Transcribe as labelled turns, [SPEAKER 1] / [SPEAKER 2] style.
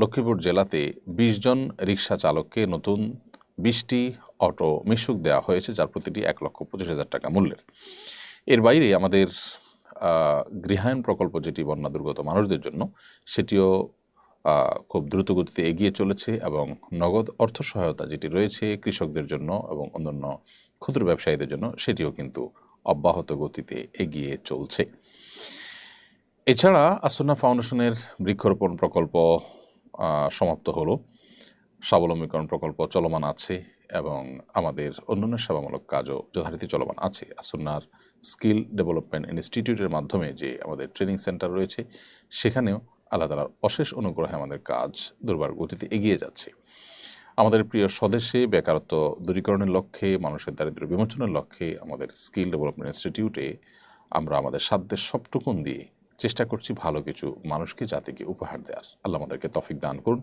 [SPEAKER 1] লক্ষ্মীপুর জেলাতে বিশ জন রিক্সা চালককে নতুন বিশটি অটো মিশুক দেওয়া হয়েছে, যার প্রতিটি এক লক্ষ পঁচিশ হাজার টাকা মূল্যের। এর বাইরে আমাদের গৃহায়ণ প্রকল্প যেটি বন্যা দুর্গত মানুষদের জন্য, সেটিও খুব দ্রুত গতিতে এগিয়ে চলেছে এবং নগদ অর্থ সহায়তা যেটি রয়েছে কৃষকদের জন্য এবং অন্যান্য ক্ষুদ্র ব্যবসায়ীদের জন্য, সেটিও কিন্তু অব্যাহত গতিতে এগিয়ে চলছে। এছাড়া আসন্না ফাউন্ডেশনের বৃক্ষরোপণ প্রকল্প সমাপ্ত হলো। স্বাবলম্বীকরণ প্রকল্প চলমান আছে এবং আমাদের অন্যান্য সেবামূলক কাজও যথারীতি চলমান আছে। আসন্নার স্কিল ডেভেলপমেন্ট ইনস্টিটিউটের মাধ্যমে যে আমাদের ট্রেনিং সেন্টার রয়েছে, সেখানেও আল্লাহ তালার অশেষ অনুগ্রহে আমাদের কাজ দুর্বার গতিতে এগিয়ে যাচ্ছে। আমাদের প্রিয় স্বদেশে বেকারত্ব দূরীকরণের লক্ষ্যে, মানুষের দারিদ্র্য বিমোচনের লক্ষ্যে আমাদের স্কিল ডেভেলপমেন্ট ইনস্টিটিউটে আমরা আমাদের সাধ্যের সবটুকুন দিয়ে চেষ্টা করছি ভালো কিছু মানুষকে জাতিকে উপহার দেওয়ার। আল্লাহ আমাদেরকে তফিক দান করুন।